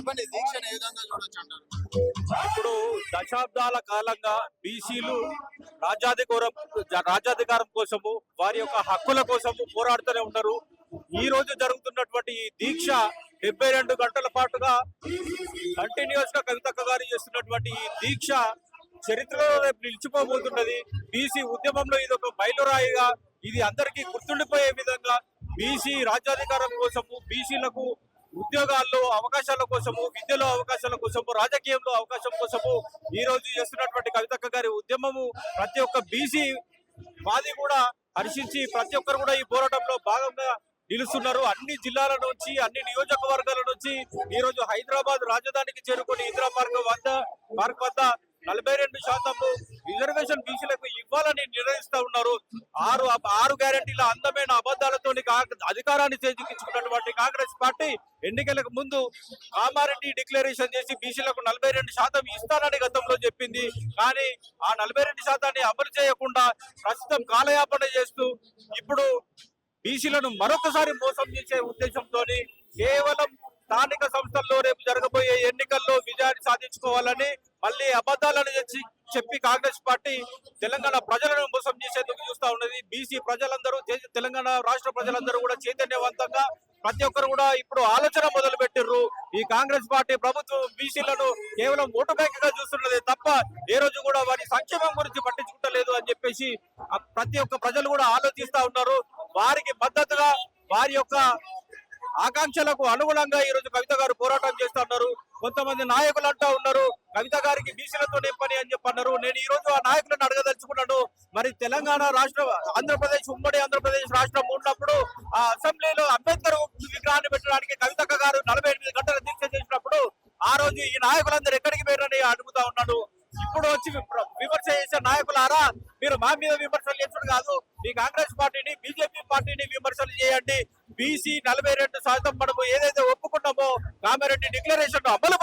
చెప్పండి దీక్షను ఏ విధంగా చూడొచ్చు అంటారు ఇప్పుడు దశాబ్దాల కాలంగా బీసీలు రాజ్యాధికారం రాజ్యాధికారం కోసము వారి యొక్క హక్కుల కోసము పోరాడుతూనే ఉన్నారు. ఈ రోజు జరుగుతున్నటువంటి ఈ దీక్ష డెబ్బై రెండు గంటల పాటుగా కంటిన్యూస్గా కవితక్క గారు చేస్తున్నటువంటి ఈ దీక్ష చరిత్రలో రేపు నిలిచిపోబోతున్నది. బీసీ ఉద్యమంలో ఇది ఒక మైలురాయిగా ఇది అందరికీ గుర్తుండిపోయే విధంగా బీసీ రాజ్యాధికారం కోసము బీసీలకు ఉద్యోగాల్లో అవకాశాల కోసము విద్యలో అవకాశాల కోసము రాజకీయంలో అవకాశం కోసము ఈ రోజు చేస్తున్నటువంటి కవితక్క గారి ఉద్యమము ప్రతి ఒక్క బీసీ వాది కూడా హర్షించి ప్రతి ఒక్కరు కూడా ఈ పోరాటంలో భాగంగా నిలుస్తున్నారు. అన్ని జిల్లాల నుంచి అన్ని నియోజకవర్గాల నుంచి ఈ రోజు హైదరాబాద్ రాజధానికి చేరుకుని ఇందిరా పార్క్ వద్ద పార్క్ వద్ద నలభై రెండు శాతము రిజర్వేషన్ బీసీలకు ఇవ్వాలని నిర్ణయిస్తా ఉన్నారు. ఆరు ఆరు గ్యారంటీల అందమైన అబద్దాలతో అధికారాన్ని చేజిక్కించుకున్నటువంటి కాంగ్రెస్ పార్టీ ఎన్నికలకు ముందు కామారెడ్డి డిక్లరేషన్ చేసి బీసీలకు నలభై రెండు శాతం ఇస్తానని గతంలో చెప్పింది. కానీ ఆ నలభై రెండు శాతాన్ని అమలు చేయకుండా ప్రస్తుతం కాలయాపన చేస్తూ ఇప్పుడు బీసీలను మరొకసారి మోసం చేసే ఉద్దేశంతో కేవలం స్థానిక సంస్థల్లో రేపు జరగబోయే ఎన్నికల్లో విజయాన్ని సాధించుకోవాలని మళ్ళీ అబద్ధాలను చెప్పి కాంగ్రెస్ పార్టీ తెలంగాణ ప్రజలను మోసం చేసేందుకు చూస్తా ఉన్నది. బీసీ ప్రజలందరూ తెలంగాణ రాష్ట్ర ప్రజలందరూ కూడా చైతన్యవంతంగా ప్రతి ఒక్కరు కూడా ఇప్పుడు ఆలోచన మొదలు పెట్టిర్రు ఈ కాంగ్రెస్ పార్టీ ప్రభుత్వం బీసీలను కేవలం ఓటు బ్యాంక్గా చూస్తున్నది తప్ప ఏ రోజు కూడా వారి సంక్షేమం గురించి పట్టించుకుంటలేదు అని చెప్పేసి ప్రతి ఒక్క ప్రజలు కూడా ఆలోచిస్తా ఉన్నారు. వారికి మద్దతుగా వారి యొక్క ఆకాంక్షలకు అనుగుణంగా ఈ రోజు కవిత గారు పోరాటం చేస్తున్నారు కొంతమంది నాయకులు అంటా ఉన్నారు. కవిత గారికి బీసీలతో నింపని అని చెప్పన్నారు. నేను ఈ రోజు ఆ నాయకులను అడగదలుచుకున్నాను. మరి తెలంగాణ రాష్ట్ర ఆంధ్రప్రదేశ్ ఉమ్మడి ఆంధ్రప్రదేశ్ రాష్ట్రం ఉన్నప్పుడు ఆ అసెంబ్లీలో అంబేద్కర్ విగ్రహాన్ని పెట్టడానికి కవితక్క గారు నలభై ఎనిమిది గంటల దీక్ష చేసినప్పుడు ఆ రోజు ఈ నాయకులందరూ ఎక్కడికి పోయారని అడుగుతా ఉన్నాడు. ఇప్పుడు వచ్చి విమర్శ చేసే నాయకులారా మీరు మా మీద విమర్శలు చేసుడు కాదు. మీ కాంగ్రెస్ పార్టీని బీజేపీ పార్టీని విమర్శలు చేయండి. బీసీ నలభై రెండు శాతం మనము ఏదైతే ఒప్పుకున్నామో కామారెడ్డి డిక్లరేషన్ అమలు